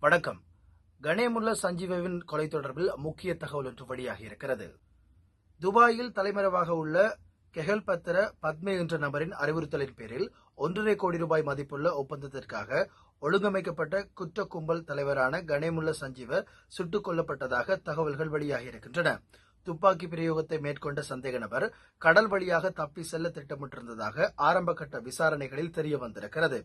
வணக்கம். கணேமுல்ல சஞ்சீவவின் கொலை தொடர்பில் முக்கிய தகவல் ஒன்று வெளியாகி இருக்கிறது. துபாயில் தலைமறைவாக உள்ள கெஹல் பத்திர பத்மே என்ற நபரின் அறிவுறுத்தலின் பேரில் ஒன்றரை கோடி ரூபாய் மதிப்புள்ள ஒப்பந்தத்திற்காக ஒழுங்கமைக்கப்பட்ட குற்ற கும்பல் தலைவரான கணேமுல்ல சஞ்சீவர் சுட்டுக் கொல்லப்பட்டதாக தகவல்கள் வெளியாகியிருக்கின்றன துப்பாக்கி பிரயோகத்தை மேற்கொண்ட சந்தேக நபர் கடல் வழியாக தப்பி செல்ல திட்டமிட்டிருந்ததாக ஆரம்பகட்ட விசாரணைகளில் தெரிய வந்திருக்கிறது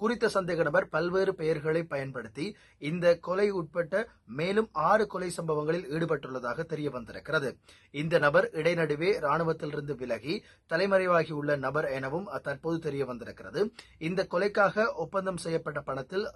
குறித்த சந்தேக நபர் பல்வேறு பெயர்களை பயன்படுத்தி இந்த கொலை உட்பட்ட மேலும் ஆறு கொலை சம்பவங்களில் ஈடுபட்டுள்ளதாக தெரிய வந்திருக்கிறது இந்த நபர் இடைநடுவே ராணுவத்திலிருந்து விலகி தலைமறைவாகியுள்ள நபர் எனவும் தற்போது தெரிய வந்திருக்கிறது இந்த கொலைக்காக ஒப்பந்தம் செய்யப்பட்ட பணத்தில்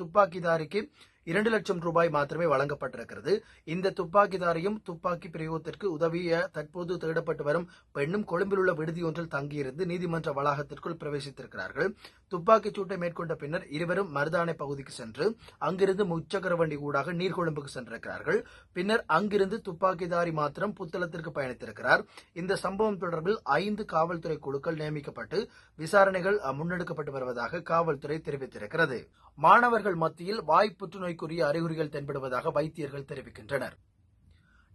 துப்பாக்கிதாரிக்கு இரண்டு லட்சம் ரூபாய் மாத்திரமே வழங்கப்பட்டிருக்கிறது. இந்த துப்பாக்கிதாரியும் துப்பாக்கி பிரயோகத்திற்கு உதவிய தற்போது தேடப்பட்டு வரும் பெண்ணும் கொழும்பில் உள்ள விடுதி ஒன்றில் தங்கியிருந்து நீதிமன்ற வளாகத்திற்குள் பிரவேசித்திருக்கிறார்கள். துப்பாக்கிச் சூட்டை மேற்கொண்ட பின்னர் இருவரும் மருதானை பகுதிக்கு சென்று அங்கிருந்து முச்சக்கர வண்டி ஊடாக நீர்கொழும்புக்கு சென்றிருக்கிறார்கள். பின்னர் அங்கிருந்து துப்பாக்கிதாரி மாத்திரம் புத்தளத்திற்கு பயணித்திருக்கிறார். இந்த சம்பவம் தொடர்பில் ஐந்து காவல்துறை குழுக்கள் நியமிக்கப்பட்டு விசாரணைகள் முன்னெடுக்கப்பட்டு வருவதாக காவல்துறை தெரிவித்திருக்கிறது. மாணவர்கள் மத்தியில் வாய் புற்றுநோய்க்குரிய அறிகுறிகள் தென்படுவதாக வைத்தியர்கள் தெரிவிக்கின்றனர்.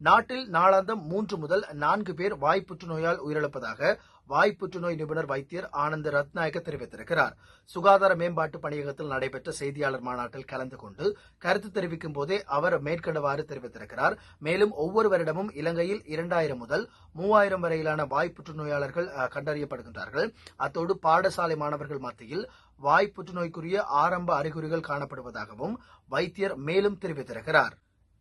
நாட்டில் நாளாந்தம் மூன்று முதல் நான்கு பேர் வாய் புற்றுநோயால் உயிரிழப்பதாக வாய் புற்றுநோய் நிபுணர் வைத்தியர் ஆனந்த ரத்நாயக்க தெரிவித்திருக்கிறார். சுகாதார மேம்பாட்டு பணியகத்தில் நடைபெற்ற செய்தியாளர் மாநாட்டில் கலந்து கொண்டு கருத்து தெரிவிக்கும் போதே அவர் மேற்கண்டவாறு தெரிவித்திருக்கிறார். மேலும் ஒவ்வொரு வருடமும் இலங்கையில் இரண்டாயிரம் முதல் மூவாயிரம் வரையிலான வாய் புற்றுநோயாளர்கள் கண்டறியப்படுகின்றார்கள். அத்தோடு பாடசாலை மாணவர்கள் மத்தியில் வாய் புற்றுநோய்க்குரிய ஆரம்ப அறிகுறிகள் காணப்படுவதாகவும் வைத்தியர் மேலும் தெரிவித்திருக்கிறார்.